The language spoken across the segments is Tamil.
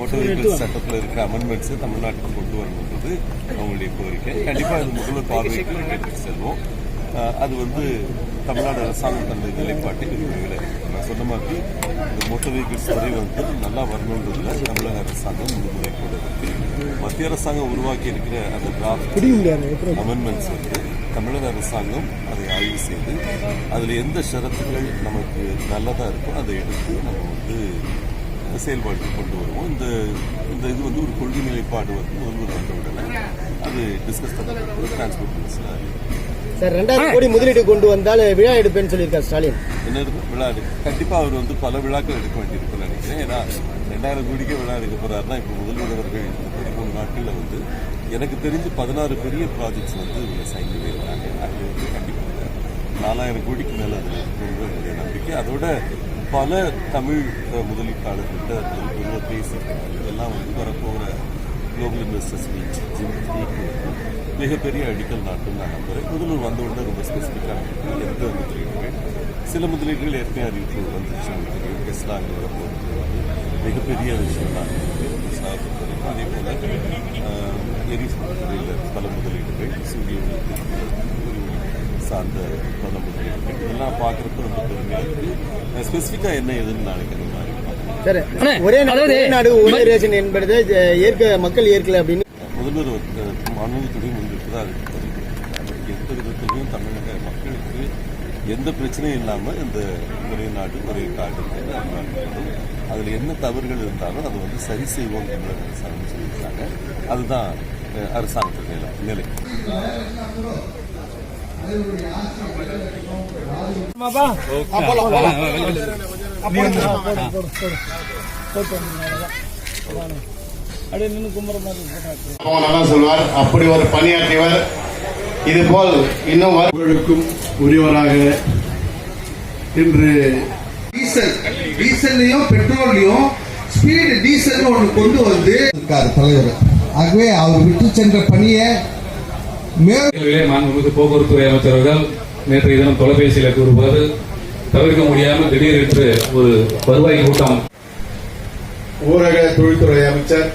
வெஹிக்கிள் சட்டத்தில் இருக்கிற அமெண்ட்மெண்ட்ஸை தமிழ்நாட்டுக்கு கொண்டு வரணுன்றது அவங்களுடைய கோரிக்கை. கண்டிப்பாக அது முதல்வர் பார்வைக்கு எடுத்துட்டு செல்வோம். அது வந்து தமிழ்நாடு அரசாங்கம் தன்னுடைய நிலைப்பாட்டை விரும்புகிறேன் நான் சொன்ன மாதிரி இந்த மோட்டார் வெஹிக்கிள்ஸ் துறை வந்து நல்லா வரணுன்றதுல தமிழக அரசாங்கம் முன்னுரை கூட இருக்கு மத்திய அரசாங்கம் உருவாக்கி இருக்கிற அந்த டிராஃப்ட் அமெண்ட்மெண்ட்ஸ் வந்து தமிழக அரசாங்கம் அதை ஆய்வு செய்து அதில் எந்த ஷரத்துகள் நமக்கு நல்லதாக இருக்கோ அதை எடுத்து நம்ம வந்து செயல்பாட்டுக்கு கொண்டு வருவோம். இந்த இந்த இது வந்து ஒரு கொள்கை நிலைப்பாடு வந்து முதல்வர் வந்த உடனே அது டிஸ்கஸ் பண்ணி டிரான்ஸ்போர்ட் மினிஸ்டர் சார் ரெண்டாயிரம் கோடி முதலீடு கொண்டு வந்தால் விழா எடுப்பேன்னு சொல்லியிருக்கார் ஸ்டாலின். என்ன விழா எடுக்க கண்டிப்பாக அவர் வந்து பல விழாக்கள் எடுக்க வேண்டியிருக்கும்னு நினைக்கிறேன். ஏன்னா ரெண்டாயிரம் கோடிக்கே விழா எடுக்க போறாருன்னா இப்போ முதல்வர் அவர்கள் இந்த பதிமூணு நாட்களில் வந்து எனக்கு தெரிஞ்சு பதினாறு பெரிய ப்ராஜெக்ட்ஸ் வந்து இவங்க சைன் பண்ணியிருக்காங்க அது வந்து கண்டிப்பாக நாலாயிரம் கோடிக்கு மேலே அது என்னுடைய நம்பிக்கை. அதோட பல தமிழ் முதலீட்டாளர்கள்ட்ட முதல்வர் பேசியிருக்காங்க. இதெல்லாம் வந்து வரப்போகிற குளோபல் இன்வெஸ்டர்ஸ் மீட் மிகப்பெரிய அடிக்கல் நாட்டும் நான் நம்புறேன். முதல்வர் வந்த உடனே ரொம்ப ஸ்பெசிஃபிக்காக எந்த முதலீடுகள் சில முதலீடுகள் ஏற்கனவே அறிவிப்பு வந்துருச்சு உங்களுக்கு தெரியும். டெஸ்லாங்க வரப்போகிறது மிகப்பெரிய விஷயம் தான் டெஸ்லா பொறுத்தவரைக்கும் அதே போல் எரிசக்தியில் பல முதலீடுகள் சூரிய சார்ந்த முதலீடுகள் இதெல்லாம் பார்க்குறப்ப ரொம்ப பெருமையாக இருக்குது ஸ்பெசிஃபிக்காக என்ன மாதிரி சார். ஒரே நாடு ஒரே நாடு ஒரே ரேஷன் என்பது ஏற்க மக்கள் ஏற்கல அப்படின்னு. முதல்வர் மாநிலத்துடைய முடிவுக்கு தான் பதில் எந்த விதத்திலையும் தமிழக மக்களுக்கு எந்த பிரச்சனையும் இல்லாமல் இந்த ஒரே நாடு ஒரே காடு அதில் என்ன தவறுகள் இருந்தாலும் அதை வந்து சரி செய்வோம் தமிழக அரசாங்கம் சொல்லியிருக்காங்க. அதுதான் அரசாங்கத்துடைய நிலை. சொல்வார் அப்படி ஒரு பணியாற்றியவர் இது போல் இன்னும் வரும் புகழுக்கும் உரியவராக இன்று டீசல் டீசல்லையும் பெட்ரோல்லையும் ஸ்பீடு டீசல் ஒன்று கொண்டு வந்து இருக்காரு தலைவர். ஆகவே அவர் விட்டு சென்ற பணியை மாண்புமிகு போக்குவரத்துறை அமைச்சர் அவர்கள் நேற்றைய தினம் தொலைபேசியில் கூறும்போது தவிர்க்க முடியாமல் திடீரென்று ஒரு வருவாய் கூட்டம். ஊரக தொழில்துறை அமைச்சர்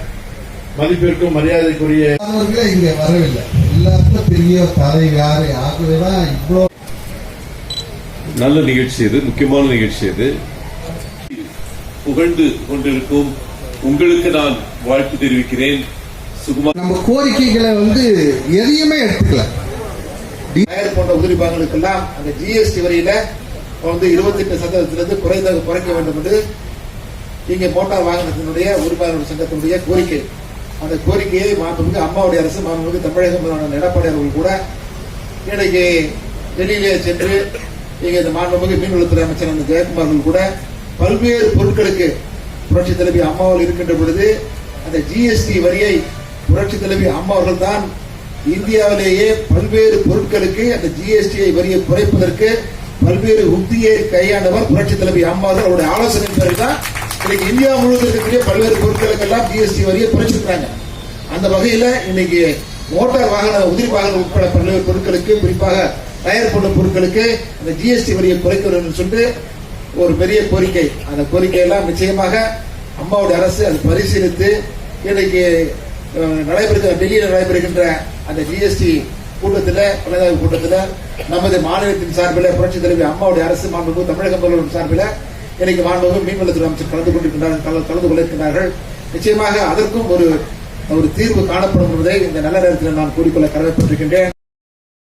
மதிப்பிற்கும் மரியாதைக்குரிய அவர்களே இங்க வரவில்லை. எல்லாத்துக்கும் பெரிய தலை யாரு ஆகவேதான் இவ்வளோ நல்ல நிகழ்ச்சி இது முக்கியமான நிகழ்ச்சி இது. புகழ்ந்து கொண்டிருக்கும் உங்களுக்கு நான் வாழ்த்து தெரிவிக்கிறேன். சுகுமார் நம்ம கோரிக்கைகளை வந்து எதையுமே எடுத்துக்கல. டயர் போன்ற உதிரி பாகங்களுக்கெல்லாம் அந்த ஜிஎஸ்டி வரியில வந்து இருபத்தி எட்டு சதவீதத்திலிருந்து குறைந்த குறைக்க வேண்டும் என்று இங்கே மோட்டார் வாகனத்தினுடைய உரிமையாளர் சங்கத்தினுடைய கோரிக்கை. அந்த கோரிக்கையை மாண்புமிகு அம்மாவுடைய அரசு மாண்புமிகு தமிழக முதல்வர் எடப்பாடி அவர்கள் கூட இன்னைக்கு டெல்லியிலே சென்று இங்கே இந்த மாண்புமிகு மீன்வளத்துறை அமைச்சர் அந்த ஜெயக்குமார் அவர்கள் கூட பல்வேறு பொருட்களுக்கு புரட்சி தலைவி அம்மாவில் இருக்கின்ற பொழுது அந்த ஜிஎஸ்டி வரியை புரட்சி தலைவி அம்மா அவர்கள் தான் இந்தியாவிலேயே பல்வேறு பொருட்களுக்கு அந்த ஜிஎஸ்டியை வரியை குறைப்பதற்கு பல்வேறு உத்தியை கையாண்டவர் புரட்சி தலைவி அம்மா அவர்கள். அவருடைய ஆலோசனை பேரில் தான் இன்னைக்கு இந்தியா முழுவதும் இருக்கக்கூடிய பல்வேறு பொருட்களுக்கெல்லாம் ஜிஎஸ்டி வரியை குறைச்சிருக்காங்க அந்த வகையில இன்னைக்கு மோட்டார் வாகன உதிரி வாகனம் உட்பட பல்வேறு பொருட்களுக்கு குறிப்பாக டயர் போன்ற பொருட்களுக்கு அந்த ஜிஎஸ்டி வரியை குறைக்க வேண்டும் என்று சொல்லிட்டு ஒரு பெரிய கோரிக்கை. அந்த கோரிக்கையெல்லாம் நிச்சயமாக அம்மாவுடைய அரசு அது பரிசீலித்து இன்னைக்கு நடைபெறுகிற டெல்லியில் நடைபெறுகின்ற அந்த ஜிஎஸ்டி கூட்டத்தில் பலதாய்வு கூட்டத்தில் நமது மாநிலத்தின் சார்பில் புரட்சித் தலைவர் அம்மாவுடைய அரசு மாண்புமிகு தமிழக முதல்வர் சார்பில் இன்னைக்கு மாண்புமிகு மீன்வளத்துறை அமைச்சர் கலந்து கொண்டிருக்கின்றார்கள் கலந்து கொண்டிருக்கின்றார்கள் நிச்சயமாக அதற்கும் ஒரு ஒரு தீர்வு காணப்படும் என்பதை இந்த நல்ல நேரத்தில் நான் கூறிக்கொள்ள கடமைப்பட்டிருக்கின்றேன்.